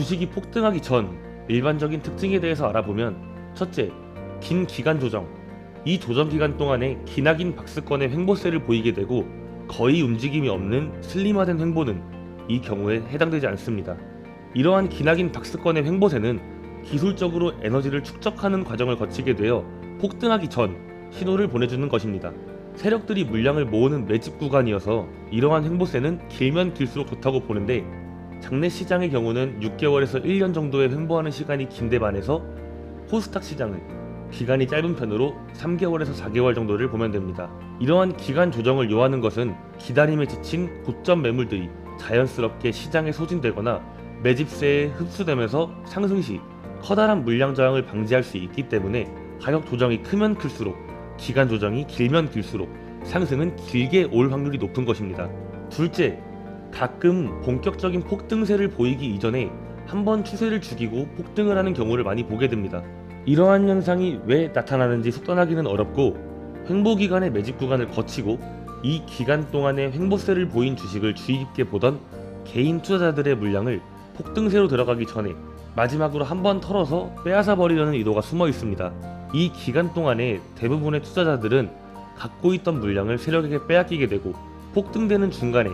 주식이 폭등하기 전 일반적인 특징에 대해서 알아보면 첫째, 긴 기간 조정. 이 조정 기간 동안에 기나긴 박스권의 횡보세를 보이게 되고 거의 움직임이 없는 슬림화된 횡보는 이 경우에 해당되지 않습니다. 이러한 기나긴 박스권의 횡보세는 기술적으로 에너지를 축적하는 과정을 거치게 되어 폭등하기 전 신호를 보내주는 것입니다. 세력들이 물량을 모으는 매집 구간이어서 이러한 횡보세는 길면 길수록 좋다고 보는데 장내 시장의 경우는 6개월에서 1년 정도의 횡보하는 시간이 긴데 반해서 코스닥 시장은 기간이 짧은 편으로 3개월에서 4개월 정도를 보면 됩니다. 이러한 기간 조정을 요하는 것은 기다림에 지친 고점 매물들이 자연스럽게 시장에 소진되거나 매집세에 흡수되면서 상승 시 커다란 물량 저항을 방지할 수 있기 때문에 가격 조정이 크면 클수록 기간 조정이 길면 길수록 상승은 길게 올 확률이 높은 것입니다. 둘째, 가끔 본격적인 폭등세를 보이기 이전에 한 번 추세를 죽이고 폭등을 하는 경우를 많이 보게 됩니다. 이러한 현상이 왜 나타나는지 속단하기는 어렵고 횡보 기간의 매집 구간을 거치고 이 기간 동안에 횡보세를 보인 주식을 주의 깊게 보던 개인 투자자들의 물량을 폭등세로 들어가기 전에 마지막으로 한 번 털어서 빼앗아 버리려는 의도가 숨어 있습니다. 이 기간 동안에 대부분의 투자자들은 갖고 있던 물량을 세력에게 빼앗기게 되고 폭등되는 중간에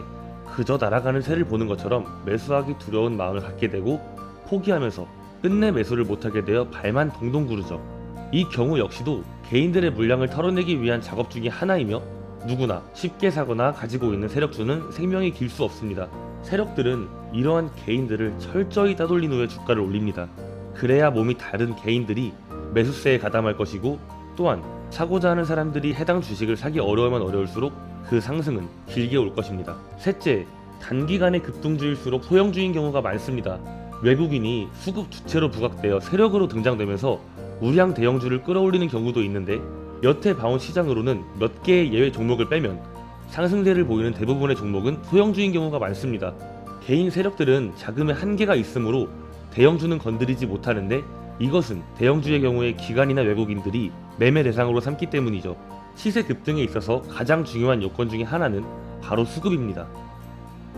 그저 날아가는 새를 보는 것처럼 매수하기 두려운 마음을 갖게 되고 포기하면서 끝내 매수를 못하게 되어 발만 동동 구르죠. 이 경우 역시도 개인들의 물량을 털어내기 위한 작업 중의 하나이며 누구나 쉽게 사거나 가지고 있는 세력주는 생명이 길 수 없습니다. 세력들은 이러한 개인들을 철저히 따돌린 후에 주가를 올립니다. 그래야 몸이 다른 개인들이 매수세에 가담할 것이고 또한 사고자 하는 사람들이 해당 주식을 사기 어려우면 어려울수록 그 상승은 길게 올 것입니다. 셋째, 단기간에 급등주일수록 소형주인 경우가 많습니다. 외국인이 수급 주체로 부각되어 세력으로 등장되면서 우량 대형주를 끌어올리는 경우도 있는데 여태 봐온 시장으로는 몇 개의 예외 종목을 빼면 상승세를 보이는 대부분의 종목은 소형주인 경우가 많습니다. 개인 세력들은 자금의 한계가 있으므로 대형주는 건드리지 못하는데 이것은 대형주의 경우에 기관이나 외국인들이 매매 대상으로 삼기 때문이죠. 시세 급등에 있어서 가장 중요한 요건 중에 하나는 바로 수급입니다.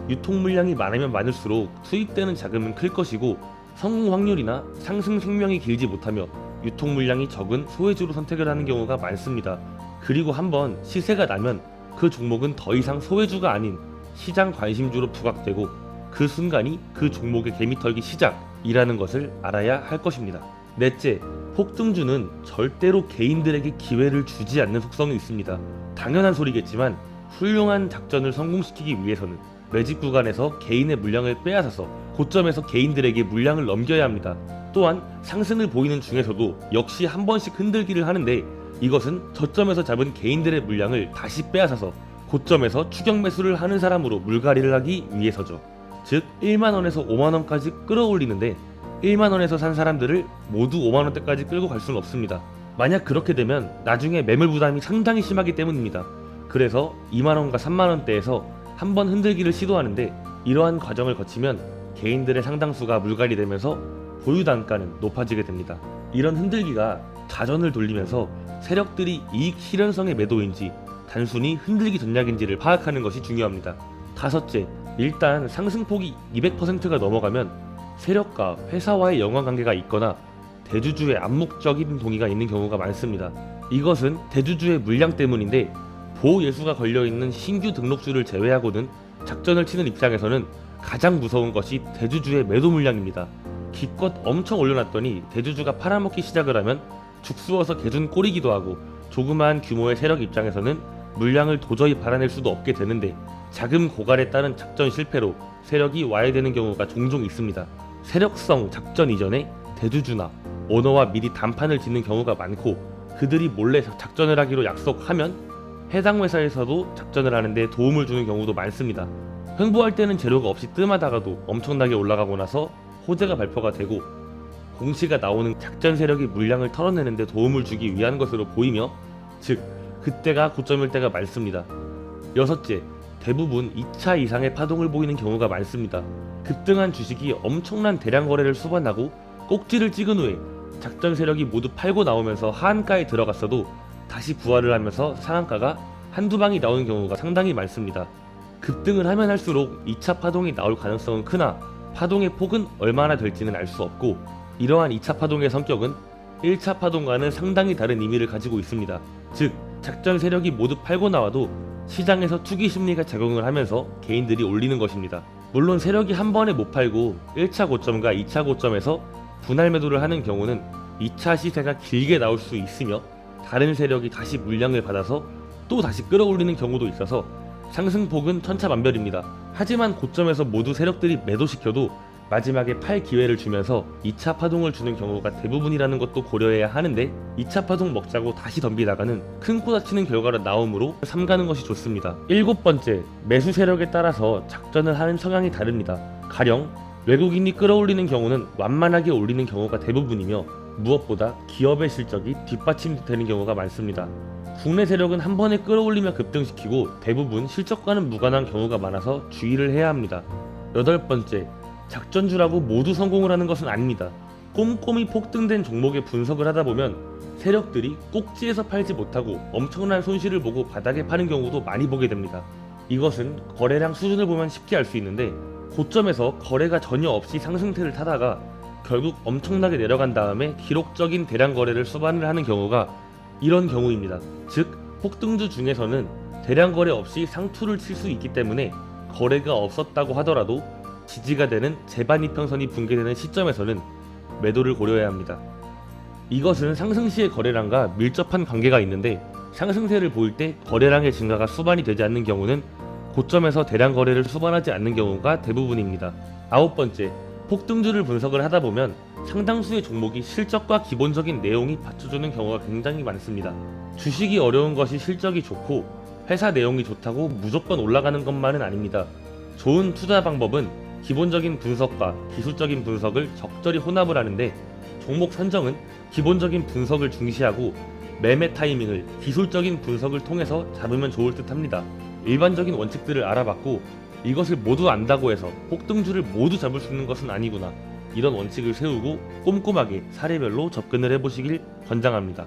유통 물량이 많으면 많을수록 투입되는 자금은 클 것이고 성공 확률이나 상승 생명이 길지 못하며 유통 물량이 적은 소외주로 선택을 하는 경우가 많습니다. 그리고 한번 시세가 나면 그 종목은 더 이상 소외주가 아닌 시장 관심주로 부각되고 그 순간이 그 종목의 개미털기 시작이라는 것을 알아야 할 것입니다. 넷째, 폭등주는 절대로 개인들에게 기회를 주지 않는 속성이 있습니다. 당연한 소리겠지만 훌륭한 작전을 성공시키기 위해서는 매집 구간에서 개인의 물량을 빼앗아서 고점에서 개인들에게 물량을 넘겨야 합니다. 또한 상승을 보이는 중에서도 역시 한 번씩 흔들기를 하는데 이것은 저점에서 잡은 개인들의 물량을 다시 빼앗아서 고점에서 추격 매수를 하는 사람으로 물갈이를 하기 위해서죠. 즉 1만원에서 5만원까지 끌어올리는데 1만원에서 산 사람들을 모두 5만원대까지 끌고 갈 수는 없습니다. 만약 그렇게 되면 나중에 매물 부담이 상당히 심하기 때문입니다. 그래서 2만원과 3만원대에서 한 번 흔들기를 시도하는데 이러한 과정을 거치면 개인들의 상당수가 물갈이 되면서 보유 단가는 높아지게 됩니다. 이런 흔들기가 자전을 돌리면서 세력들이 이익 실현성의 매도인지 단순히 흔들기 전략인지를 파악하는 것이 중요합니다. 다섯째, 일단 상승폭이 200%가 넘어가면 세력과 회사와의 연관관계가 있거나 대주주의 암묵적인 동의가 있는 경우가 많습니다. 이것은 대주주의 물량 때문인데 보호 예수가 걸려 있는 신규 등록주를 제외하고는 작전을 치는 입장에서는 가장 무서운 것이 대주주의 매도 물량입니다. 기껏 엄청 올려놨더니 대주주가 팔아먹기 시작을 하면 죽수어서 개준 꼴이기도 하고 조그마한 규모의 세력 입장에서는 물량을 도저히 받아낼 수도 없게 되는데 자금 고갈에 따른 작전 실패로 세력이 와야 되는 경우가 종종 있습니다. 세력성 작전 이전에 대주주나 오너와 미리 단판을 짓는 경우가 많고 그들이 몰래 작전을 하기로 약속하면 해당 회사에서도 작전을 하는데 도움을 주는 경우도 많습니다. 횡보할 때는 재료가 없이 뜸하다가도 엄청나게 올라가고 나서 호재가 발표가 되고 공시가 나오는 작전 세력이 물량을 털어내는데 도움을 주기 위한 것으로 보이며 즉 그때가 고점일 때가 많습니다. 여섯째, 대부분 2차 이상의 파동을 보이는 경우가 많습니다. 급등한 주식이 엄청난 대량 거래를 수반하고 꼭지를 찍은 후에 작전 세력이 모두 팔고 나오면서 하한가에 들어갔어도 다시 부활을 하면서 상한가가 한두 방이 나오는 경우가 상당히 많습니다. 급등을 하면 할수록 2차 파동이 나올 가능성은 크나 파동의 폭은 얼마나 될지는 알 수 없고 이러한 2차 파동의 성격은 1차 파동과는 상당히 다른 의미를 가지고 있습니다. 즉 작전 세력이 모두 팔고 나와도 시장에서 투기 심리가 작용을 하면서 개인들이 올리는 것입니다. 물론 세력이 한 번에 못 팔고 1차 고점과 2차 고점에서 분할 매도를 하는 경우는 2차 시세가 길게 나올 수 있으며 다른 세력이 다시 물량을 받아서 또 다시 끌어올리는 경우도 있어서 상승폭은 천차만별입니다. 하지만 고점에서 모두 세력들이 매도시켜도 마지막에 팔 기회를 주면서 2차 파동을 주는 경우가 대부분이라는 것도 고려해야 하는데 2차 파동 먹자고 다시 덤비다가는 큰 코 다치는 결과가 나오므로 삼가는 것이 좋습니다. 일곱 번째, 매수 세력에 따라서 작전을 하는 성향이 다릅니다. 가령 외국인이 끌어올리는 경우는 완만하게 올리는 경우가 대부분이며 무엇보다 기업의 실적이 뒷받침되는 경우가 많습니다. 국내 세력은 한 번에 끌어올리며 급등시키고 대부분 실적과는 무관한 경우가 많아서 주의를 해야 합니다. 여덟 번째, 작전주라고 모두 성공을 하는 것은 아닙니다. 꼼꼼히 폭등된 종목의 분석을 하다 보면 세력들이 꼭지에서 팔지 못하고 엄청난 손실을 보고 바닥에 파는 경우도 많이 보게 됩니다. 이것은 거래량 수준을 보면 쉽게 알 수 있는데 고점에서 거래가 전혀 없이 상승세를 타다가 결국 엄청나게 내려간 다음에 기록적인 대량 거래를 수반을 하는 경우가 이런 경우입니다. 즉 폭등주 중에서는 대량 거래 없이 상투를 칠 수 있기 때문에 거래가 없었다고 하더라도 지지가 되는 재반 이평선이 붕괴되는 시점에서는 매도를 고려해야 합니다. 이것은 상승 시의 거래량과 밀접한 관계가 있는데 상승세를 보일 때 거래량의 증가가 수반이 되지 않는 경우는 고점에서 대량 거래를 수반하지 않는 경우가 대부분입니다. 아홉 번째, 폭등주를 분석을 하다 보면 상당수의 종목이 실적과 기본적인 내용이 받쳐주는 경우가 굉장히 많습니다. 주식이 어려운 것이 실적이 좋고 회사 내용이 좋다고 무조건 올라가는 것만은 아닙니다. 좋은 투자 방법은 기본적인 분석과 기술적인 분석을 적절히 혼합을 하는데 종목 선정은 기본적인 분석을 중시하고 매매 타이밍을 기술적인 분석을 통해서 잡으면 좋을 듯 합니다. 일반적인 원칙들을 알아봤고 이것을 모두 안다고 해서 폭등주를 모두 잡을 수 있는 것은 아니구나. 이런 원칙을 세우고 꼼꼼하게 사례별로 접근을 해보시길 권장합니다.